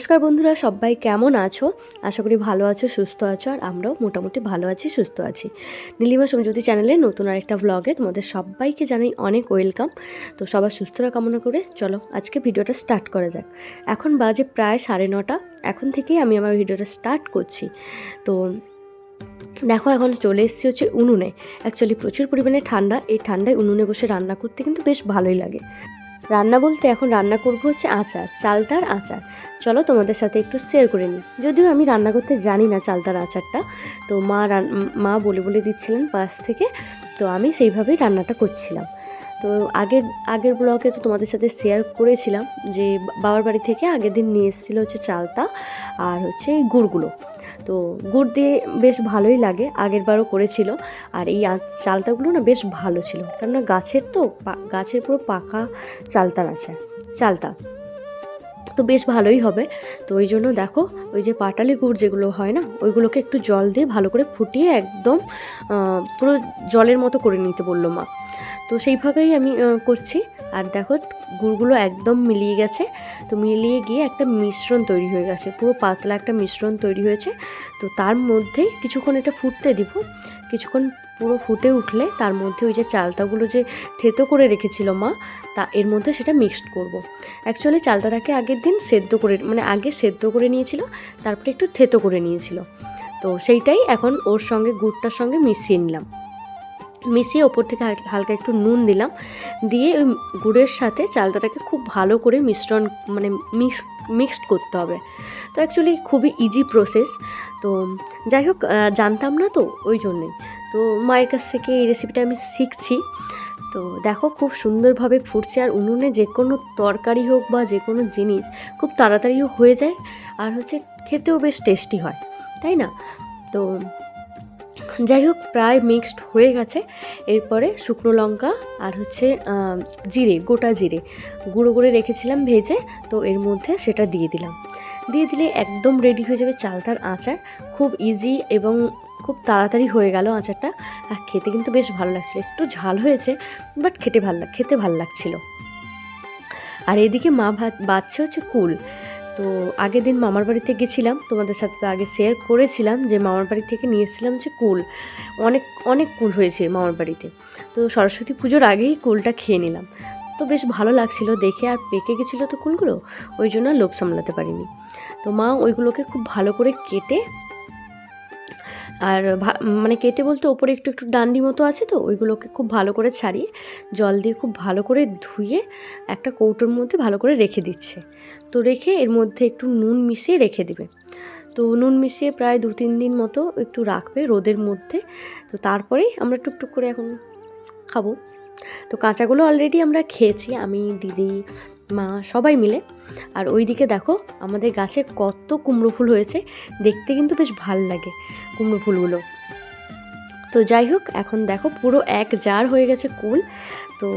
নমস্কার বন্ধুরা, সবাই কেমন আছো? আশা করি ভালো আছো, সুস্থ আছো, আর আমরাও মোটামুটি ভালো আছি, সুস্থ আছি। নীলিমা সমজ্যোতি চ্যানেলে নতুন আরেকটা ভ্লগে তোমাদের সবাইকে জানাই অনেক ওয়েলকাম তো সবার সুস্থতা কামনা করে চলো আজকে ভিডিওটা স্টার্ট করা যাক। এখন বাজে প্রায় সাড়ে নটা, এখন থেকেই আমি আমার ভিডিওটা স্টার্ট করছি। তো দেখো এখন চলে এসেছি হচ্ছে উনুনে। অ্যাকচুয়ালি প্রচুর পরিমাণে ঠান্ডা, এই ঠান্ডায় উনুনে বসে রান্না করতে কিন্তু বেশ ভালোই লাগে। রান্না বলতে এখন রান্না করব হচ্ছে আচার, চালতার আচার। চলো তোমাদের সাথে একটু শেয়ার করে নিই। যদিও আমি রান্না করতে জানি না চালতার আচারটা, তো মা মা বলে বলে দিচ্ছিলেন পাশ থেকে, তো আমি সেইভাবেই রান্নাটা করছিলাম। তো আগের আগের ব্লগে তো তোমাদের সাথে শেয়ার করেছিলাম যে বাবার বাড়ি থেকে আগের দিন নিয়ে এসেছিল হচ্ছে চালতা আর হচ্ছে গুড়গুলো। তো গুড় দিয়ে বেশ ভালোই লাগে আগের বারও করেছিল। আর এই চালতাগুলো না বেশ ভালো ছিল, কেননা গাছের তো গাছের পুরো পাকা চালতার আছে, চালতা। তো বেশ ভালোই হবে। তো ওই জন্য দেখো, ওই যে পাটালি গুড় যেগুলো হয় না, ওইগুলোকে একটু জল দিয়ে ভালো করে ফুটিয়ে একদম পুরো জলের মতো করে নিতে বলল মা। তো সেইভাবেই আমি করছি। আর দেখো গুড়গুলো একদম মিলিয়ে গেছে। তো মিলিয়ে গিয়ে একটা মিশ্রণ তৈরি হয়ে গেছে। পুরো পাতলা একটা মিশ্রণ তৈরি হয়েছে। তো তার মধ্যেই কিছুক্ষণ এটা ফুটতে দিব। কিছুক্ষণ পুরো ফুটে উঠলে তার মধ্যে ওই যে চালতাগুলো যে থেতো করে রেখেছিল মা, তা এর মধ্যে সেটা মিক্সড করব। অ্যাকচুয়ালি চালতাটাকে আগের দিন সেদ্ধ করে মানে আগে সেদ্ধ করে নিয়েছিল, তারপরে একটু থেতো করে নিয়েছিল। তো সেইটাই এখন ওর সঙ্গে, গুড়টার সঙ্গে মিশিয়ে নিলাম। মিশিয়ে ওপর থেকে হালকা একটু নুন দিলাম। দিয়ে ওই গুড়ের সাথে চালতাটাকে খুব ভালো করে মিশ্রণ মানে মিক্স মিক্সড করতে হবে। তো অ্যাকচুয়ালি খুবই ইজি প্রসেস তো যাই হোক জানতাম না তো ওই জন্যেই তো মায়ের কাছ থেকে এই রেসিপিটা আমি শিখছি। তো দেখো খুব সুন্দরভাবে ফুটছে আর উনুনে যে কোনো তরকারি হোক বা যে কোনো জিনিস খুব তাড়াতাড়িও হয়ে যায়। আর হচ্ছে খেতেও বেশ টেস্টি হয়, তাই না? তো যাই হোক, প্রায় মিক্সড হয়ে গেছে। এরপরে শুকনো লঙ্কা আর হচ্ছে জিরে, গোটা জিরে গুঁড়ো করে রেখেছিলাম ভেজে, তো এর মধ্যে সেটা দিয়ে দিলাম। দিয়ে দিলে একদম রেডি হয়ে যাবে চালতার আচার। খুব ইজি এবং খুব তাড়াতাড়ি হয়ে গেল আচারটা। আর খেতে কিন্তু বেশ ভালো লাগছিল। একটু ঝাল হয়েছে বাট খেতে ভালো লাগ খেতে ভালো লাগছিল। আর এদিকে মা ভাত বাচ্চা হচ্ছে কুল। তো আগের দিন মামার বাড়িতে গেছিলাম, তোমাদের সাথে তো আগে শেয়ার করেছিলাম যে মামার বাড়ি থেকে নিয়ে এসেছিলাম যে কুল। অনেক অনেক কুল হয়েছে মামার বাড়িতে। তো সরস্বতী পুজোর আগেই কুলটা খেয়ে নিলাম। তো বেশ ভালো লাগছিল দেখে আর পেকে গেছিল তো কুলগুলো, ওই জন্য লোভ সামলাতে পারিনি। তো মা ওইগুলোকে খুব ভালো করে কেটে আর মানে কেটে বলতে ওপরে একটু একটু ডান্ডি মতো আছে তো, ওইগুলোকে খুব ভালো করে ছাড়িয়ে জল দিয়ে খুব ভালো করে ধুয়ে একটা কৌটোর মধ্যে ভালো করে রেখে দিচ্ছে। তো রেখে এর মধ্যে একটু নুন মিশিয়ে রেখে দিবে। তো নুন মিশিয়ে প্রায় দু তিন দিন মতো একটু রাখবে রোদের মধ্যে। তো তারপরেই আমরা টুকটুক করে এখন খাব। তো কাঁচাগুলো অলরেডি আমরা খেয়েছি, আমি, দিদি মা সবাই মিলে। আর ওইদিকে দেখো, আমাদের গাছে কত কুমড়ো ফুল হয়েছে, দেখতে কিন্তু বেশ ভালো লাগে কুমড়ো ফুলগুলো। তো যাই হোক, এখন দেখো পুরো এক জার হয়ে গেছে কুল। তো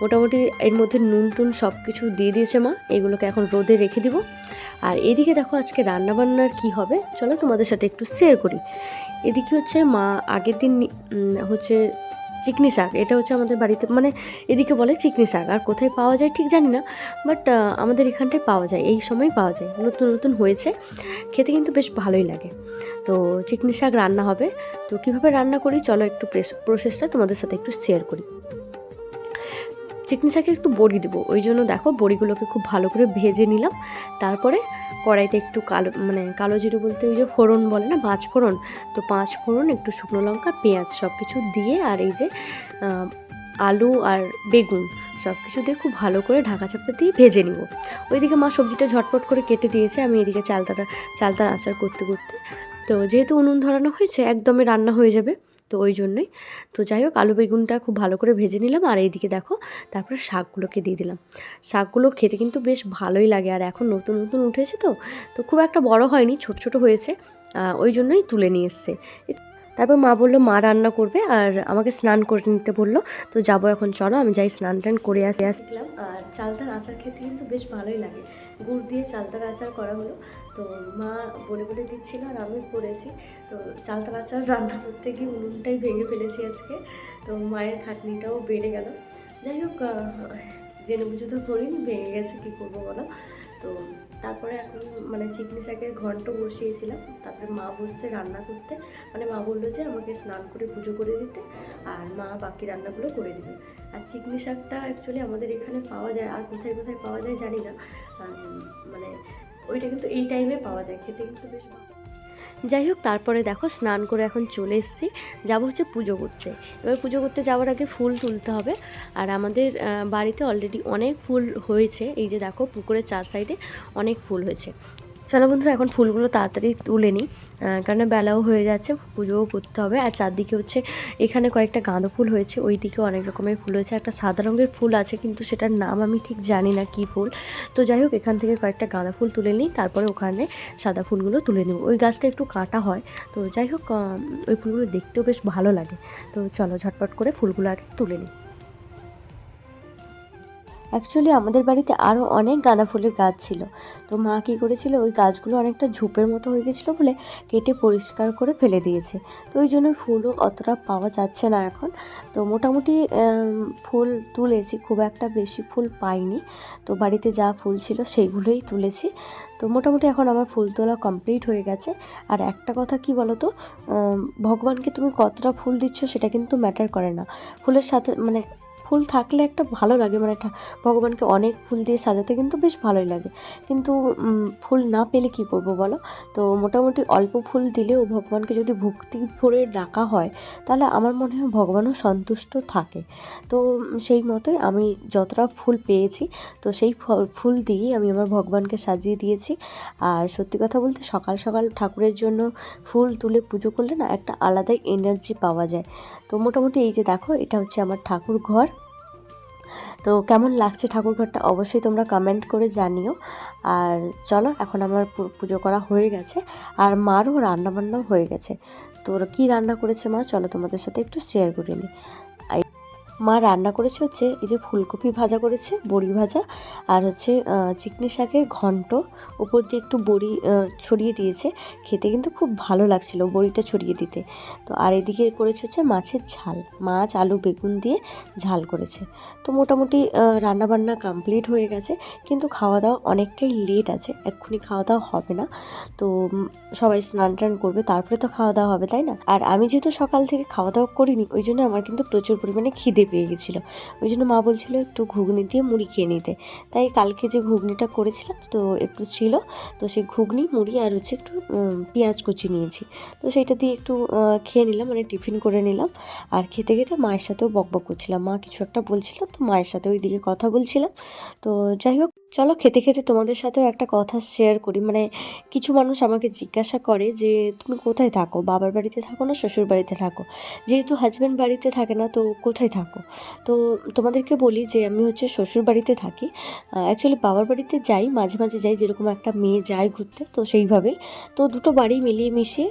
মোটামুটি এর মধ্যে নুন টুন সব কিছু দিয়ে দিয়েছে মা, এগুলোকে এখন রোদে রেখে দিব। আর এদিকে দেখো আজকে রান্নাবান্নার কি হবে, চলো তোমাদের সাথে একটু শেয়ার করি। এদিকে হচ্ছে মা আগের দিন হচ্ছে চিকনি শাক, এটা হচ্ছে আমাদের বাড়িতে মানে এদিকে বলে চিকনি শাক, আর কোথায় পাওয়া যায় ঠিক জানি না বাট আমাদের এখানটায় পাওয়া যায়, এই সময় পাওয়া যায়, নতুন নতুন হয়েছে, খেতে কিন্তু বেশ ভালোই লাগে। তো চিকনি শাক রান্না হবে, তো কীভাবে রান্না করি, চলো একটু প্রসেসটা তোমাদের সাথে একটু শেয়ার করি। চিকনি শাকে একটু বড়ি দেবো। ওই জন্য দেখো বড়িগুলোকে খুব ভালো করে ভেজে নিলাম। তারপরে কড়াইতে একটু কালো মানে কালো জিরে বলতে ওই যে ফোড়ন বলে না, পাঁচ ফোড়ন। তো পাঁচ ফোড়ন, একটু শুকনো লঙ্কা, পেঁয়াজ সব কিছু দিয়ে আর এই যে আলু আর বেগুন সব কিছু দিয়ে খুব ভালো করে ঢাকা চাপা দিয়ে ভেজে নিব। ওইদিকে মা সবজিটা ঝটপট করে কেটে দিয়েছে, আমি এদিকে চালতাটা, চালতার আচার করতে করতে। তো যেহেতু উনুন ধরানো হয়েছে, একদমই রান্না হয়ে যাবে। তো ওই জন্যই। তো যাই হোক, আলু বেগুনটা খুব ভালো করে ভেজে নিলাম আর এইদিকে দেখো, তারপরে শাকগুলোকে দিয়ে দিলাম। শাকগুলো খেতে কিন্তু বেশ ভালোই লাগে আর এখন নতুন নতুন উঠেছে তো তো খুব একটা বড় হয়নি, ছোট ছোট হয়েছে ওই জন্যই তুলে নিয়ে এসছে। তারপর মা বলল, মা রান্না করবে আর আমাকে স্নান করে নিতে বলল। তো যাব এখন, চলো, আমি যাই স্নান টান করে আসি। আসলাম আর চালতার আচার খেতে কিন্তু বেশ ভালোই লাগে। গুড় দিয়ে চালতার আচার করা হলো। তো মা বলে বলে দিচ্ছিল আর আমি করেছি। তো চালতার আচার রান্না করতে গিয়ে উনুনটাই ভেঙে ফেলেছি আজকে। তো মায়ের খাটনিটাও বেড়ে গেল। যাই হোক জেনে বুঝে তো করিনি, ভেঙে গেছে কী করব বলো? তো তারপরে এখন মানে চিকনি শাকের ঘন্ট বসিয়েছিলাম। তারপরে মা বসছে রান্না করতে। মানে মা বলল যে আমাকে স্নান করে পুজো করে দিতে আর মা বাকি রান্নাগুলো করে দিবে। আর চিকনি শাকটা অ্যাকচুয়ালি আমাদের এখানে পাওয়া যায়, আর কোথায় কোথায় পাওয়া যায় জানি না। মানে ওইটা কিন্তু এই টাইমে পাওয়া যায়, খেতে কিন্তু বেশ। যাই হোক, তারপরে দেখো স্নান করে এখন চলে এসেছি। যাব হচ্ছে পুজো করতে। এবার পুজো করতে যাওয়ার আগে ফুল তুলতে হবে। আর আমাদের বাড়িতে অলরেডি অনেক ফুল হয়েছে। এই যে দেখো পুকুরের চার সাইডে অনেক ফুল হয়েছে। চলো বন্ধুরা, এখন ফুলগুলো তাড়াতাড়ি তুলে নিই কারণ বেলাও হয়ে যাচ্ছে, পুজোও করতে হবে। আর চারদিকে হচ্ছে এখানে কয়েকটা গাঁদা ফুল হয়েছে ওই দিকে অনেক রকমের ফুল হয়েছে। একটা সাদা রঙের ফুল আছে, কিন্তু সেটার নাম আমি ঠিক জানি না কী ফুল। তো যাই হোক, এখান থেকে কয়েকটা গাঁদা ফুল তুলে নিই, তারপরে ওখানে সাদা ফুলগুলো তুলে নিব। ওই গাছটা একটু কাটা হয়, তো যাই হোক ওই ফুলগুলো দেখতেও বেশ ভালো লাগে। তো চলো ঝটপট করে ফুলগুলো আগে তুলে নিই। অ্যাকচুয়ালি আমাদের বাড়িতে আরও অনেক গাঁদা ফুলের গাছ ছিল। তো মা কী করেছিল, ওই গাছগুলো অনেকটা ঝোপের মতো হয়ে গেছিল বলে কেটে পরিষ্কার করে ফেলে দিয়েছে। তো ওই জন্য ফুলও অতটা পাওয়া যাচ্ছে না এখন। তো মোটামুটি ফুল তুলেছি, খুব একটা বেশি ফুল পাইনি। তো বাড়িতে যা ফুল ছিল সেইগুলোই তুলেছি। তো মোটামুটি এখন আমার ফুল তোলা কমপ্লিট হয়ে গেছে। আর একটা কথা কি বলো তো ভগবানকে তুমি কতটা ফুল দিচ্ছ সেটা কিন্তু ম্যাটার করে না। ফুলের সাথে মানে ফুল থাকলে একটা ভালো লাগে। মানে ভগবানকে অনেক ফুল দিয়ে সাজাতে কিন্তু বেশ ভালোই লাগে। কিন্তু ফুল না পেলে কি করব বলো? তো মোটামুটি অল্প ফুল দিলেও ভগবানকে যদি ভক্তি ভরে ডাকা হয়, তাহলে আমার মনে হয় ভগবানও সন্তুষ্ট থাকে। তো সেই মতোই আমি যতটা ফুল পেয়েছি, তো সেই ফুল দিয়েই আমি আমার ভগবানকে সাজিয়ে দিয়েছি। আর সত্যি কথা বলতে সকাল সকাল ঠাকুরের জন্য ফুল তুলে পুজো করলে না একটা আলাদাই এনার্জি পাওয়া যায়। তো মোটামুটি এই যে দেখো, এটা হচ্ছে আমার ঠাকুর ঘর। তো কেমন লাগছে ঠাকুরঘরটা অবশ্যই তোমরা কমেন্ট করে জানিও। আর চলো, এখন আমার পুজো করা হয়ে গেছে, আর মারও রান্নাবান্নাও হয়ে গেছে। তোর কি রান্না করেছে মা? চলো তোমাদের সাথে একটু শেয়ার করে নিই। মা রান্না করেছে হচ্ছে এই যে ফুলকপি ভাজা করেছে, বড়ি ভাজা আর হচ্ছে চিকনি শাকের ঘন্ট। উপর দিয়ে একটু বড়ি ছড়িয়ে দিয়েছে। খেতে কিন্তু খুব ভালো লাগছিল বড়িটা ছড়িয়ে দিতে। তো আর এদিকে করেছে হচ্ছে মাছের ঝাল। মাছ, আলু, বেগুন দিয়ে ঝাল করেছে। তো মোটামুটি রান্নাবান্না কমপ্লিট হয়ে গেছে। কিন্তু খাওয়া দাওয়া অনেকটাই লেট আছে, এক্ষুনি খাওয়া দাওয়া হবে না। তো সবাই স্নান টান করবে, তারপরে তো খাওয়া দাওয়া হবে, তাই না? আর আমি যেহেতু সকাল থেকে খাওয়া দাওয়া করিনি, ওই জন্য আমার কিন্তু প্রচুর পরিমাণে খিদে পেয়ে গেছিল। ওই জন্য মা বলছিল একটু ঘুগনি দিয়ে মুড়ি খেয়ে নিতে। তাই কালকে যে ঘুগনিটা করেছিলাম তো একটু ছিল, তো সেই ঘুগনি, মুড়ি আর হচ্ছে একটু পেঁয়াজ কুচি নিয়েছি। তো সেটা দিয়ে একটু খেয়ে নিলাম মানে টিফিন করে নিলাম। আর খেতে খেতে মায়ের সাথেও বকবক করছিলাম। মা কিছু একটা বলছিল, তো মায়ের সাথে ওই দিকে কথা বলছিলাম। তো যাই হোক চলো খেতে খেতে তোমাদের সাথেও একটা কথা শেয়ার করি। মানে কিছু মানুষ আমাকে জিজ্ঞাসা করে যে, তুমি কোথায় থাকো? বাবার বাড়িতে থাকো না শ্বশুর বাড়িতে থাকো? যেহেতু হাজব্যান্ড বাড়িতে থাকে না, তো কোথায় থাকো? তো তোমাদেরকে বলি যে, আমি হচ্ছে শ্বশুর বাড়িতে থাকি। অ্যাকচুয়ালি বাবার বাড়িতে যাই, মাঝে মাঝে যাই, যেরকম একটা মেয়ে যায় ঘুরতে, তো সেইভাবেই। তো দুটো বাড়ি মিলিয়ে মিশিয়ে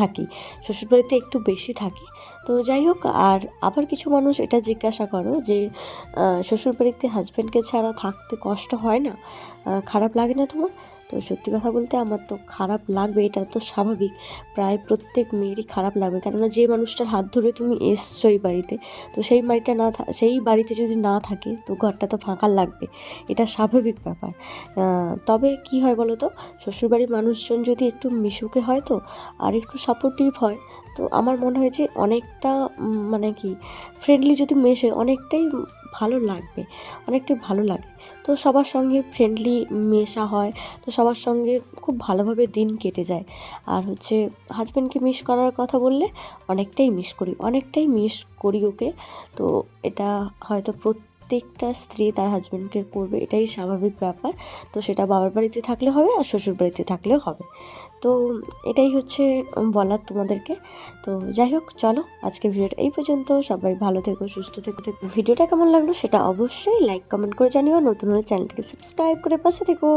থাকি, শ্বশুরবাড়িতে একটু বেশি থাকি। তো যাই হোক, আর আবার কিছু মানুষ এটা জিজ্ঞাসা করো যে শ্বশুরবাড়িতে হাজব্যান্ডকে ছাড়া থাকতে কষ্ট হয় না? খারাপ লাগে না তোমার? তো সত্যি কথা বলতে আমার তো খারাপ লাগবে, এটা তো স্বাভাবিক। প্রায় প্রত্যেক মেয়েরই খারাপ লাগবে, কেননা যে মানুষটার হাত ধরে তুমি এসছো এই বাড়িতে, তো সেই বাড়িটা না সেই বাড়িতে যদি না থাকে, তো ঘরটা তো ফাঁকা লাগবে। এটা স্বাভাবিক ব্যাপার। তবে কি হয় বলো তো? শ্বশুরবাড়ির মানুষজন যদি একটু মিশুকে হয় তো, আর একটু সাপোর্টিভ হয়, তো আমার মনে হয় যে অনেকটা মানে কি ফ্রেন্ডলি যদি মেশে, অনেকটাই ভালো লাগবে, অনেকটাই ভালো লাগে। তো সবার সঙ্গে ফ্রেন্ডলি মেশা হয়, তো সবার সঙ্গে খুব ভালোভাবে দিন কেটে যায়। আর হচ্ছে হাজব্যান্ডকে মিস করার কথা বললে অনেকটাই মিস করি, অনেকটাই মিস করি ওকে। তো এটা হয়তো প্রত্যেকটা স্ত্রী তার হাজব্যান্ডকে করবে, এটাই স্বাভাবিক ব্যাপার। তো সেটা বাবার বাড়িতে থাকলে হবে আর শ্বশুর বাড়িতে থাকলেও হবে। তো এটাই হচ্ছে বলার তোমাদেরকে। তো যাই হোক, চলো আজকে ভিডিওটা এই পর্যন্ত। সবাই ভালো থেকো, সুস্থ থেকো থেকো ভিডিওটা কেমন লাগল সেটা অবশ্যই লাইক কমেন্ট করে জানিও। নতুন হলে চ্যানেলটাকে সাবস্ক্রাইব করে পাশে থেকো।